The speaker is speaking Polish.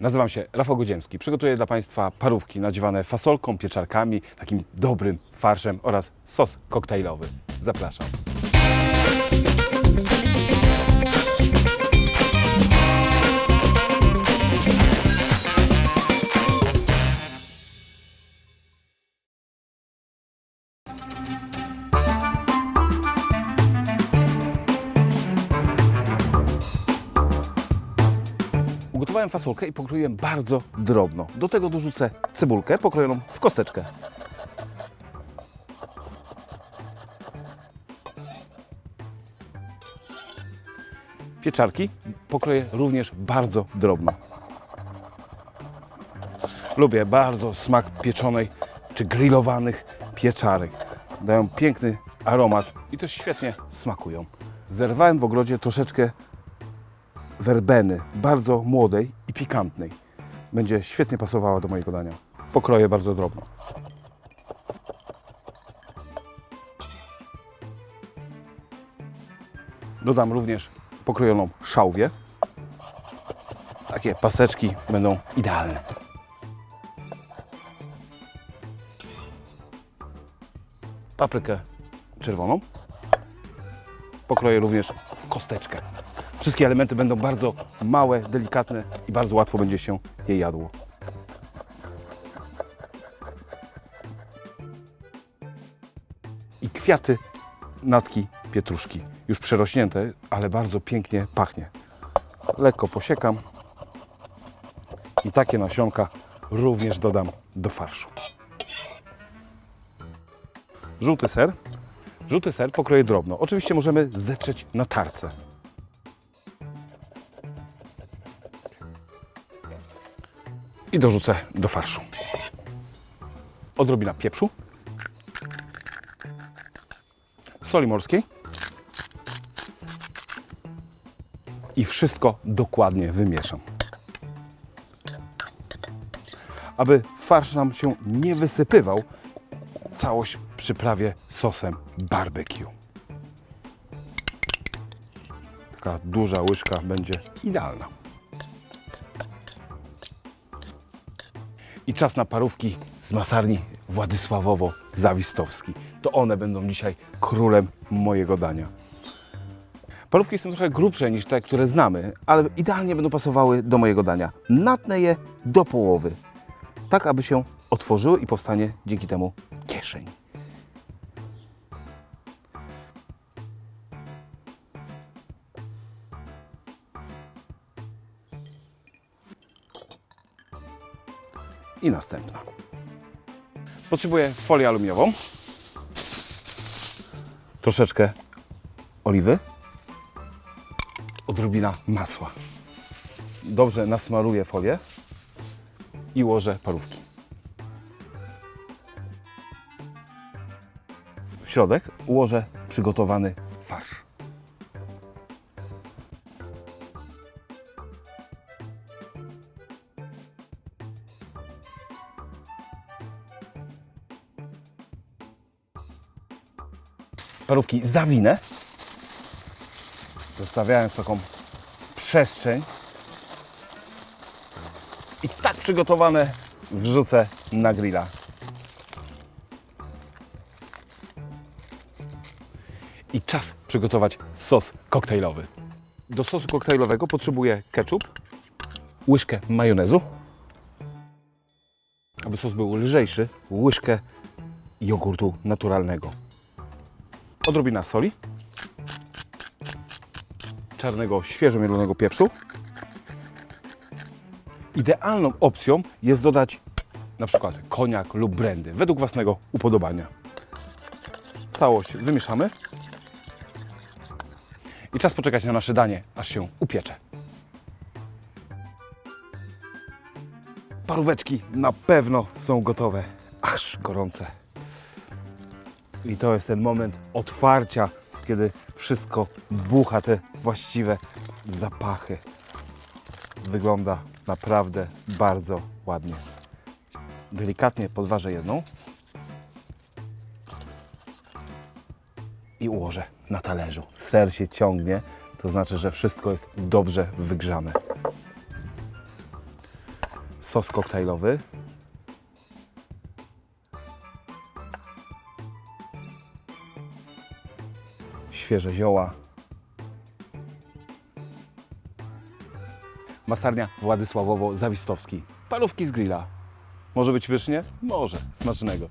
Nazywam się Rafał Godziemski. Przygotuję dla Państwa parówki nadziewane fasolką, pieczarkami, takim dobrym farszem oraz sos koktajlowy. Zapraszam. Ugotowałem fasolkę i pokroiłem bardzo drobno. Do tego dorzucę cebulkę pokrojoną w kosteczkę. Pieczarki pokroję również bardzo drobno. Lubię bardzo smak pieczonej czy grillowanych pieczarek. Dają piękny aromat i też świetnie smakują. Zerwałem w ogrodzie troszeczkę werbeny, bardzo młodej i pikantnej. Będzie świetnie pasowała do mojego dania. Pokroję bardzo drobno. Dodam również pokrojoną szałwię. Takie paseczki będą idealne. Paprykę czerwoną. Pokroję również w kosteczkę. Wszystkie elementy będą bardzo małe, delikatne i bardzo łatwo będzie się je jadło. I kwiaty natki pietruszki. Już przerośnięte, ale bardzo pięknie pachnie. Lekko posiekam. I takie nasionka również dodam do farszu. Żółty ser. Żółty ser pokroję drobno. Oczywiście możemy zetrzeć na tarce. I dorzucę do farszu. Odrobina pieprzu, soli morskiej i wszystko dokładnie wymieszam. Aby farsz nam się nie wysypywał, całość przyprawię sosem barbecue. Taka duża łyżka będzie idealna. Czas na parówki z masarni Władysławowo-Zawistowski. To one będą dzisiaj królem mojego dania. Parówki są trochę grubsze niż te, które znamy, ale idealnie będą pasowały do mojego dania. Natnę je do połowy, tak aby się otworzyły i powstanie dzięki temu kieszeń. I następna. Potrzebuję folię aluminiową, troszeczkę oliwy, odrobina masła. Dobrze nasmaruję folię i ułożę parówki. W środek ułożę przygotowany parówki zawinę, zostawiając taką przestrzeń i tak przygotowane wrzucę na grilla. I czas przygotować sos koktajlowy. Do sosu koktajlowego potrzebuję ketchup, łyżkę majonezu, aby sos był lżejszy, łyżkę jogurtu naturalnego odrobina soli, czarnego, świeżo mielonego pieprzu. Idealną opcją jest dodać na przykład koniak lub brandy, według własnego upodobania. Całość wymieszamy i czas poczekać na nasze danie, aż się upiecze. Paróweczki na pewno są gotowe, aż gorące. I to jest ten moment otwarcia, kiedy wszystko bucha, te właściwe zapachy. Wygląda naprawdę bardzo ładnie. Delikatnie podważę jedną i ułożę na talerzu. Ser się ciągnie, to znaczy, że wszystko jest dobrze wygrzane. sos koktajlowy. Świeże zioła. Masarnia Władysławowo-Zawistowski. Parówki z grilla. Może być pysznie? Może. Smacznego.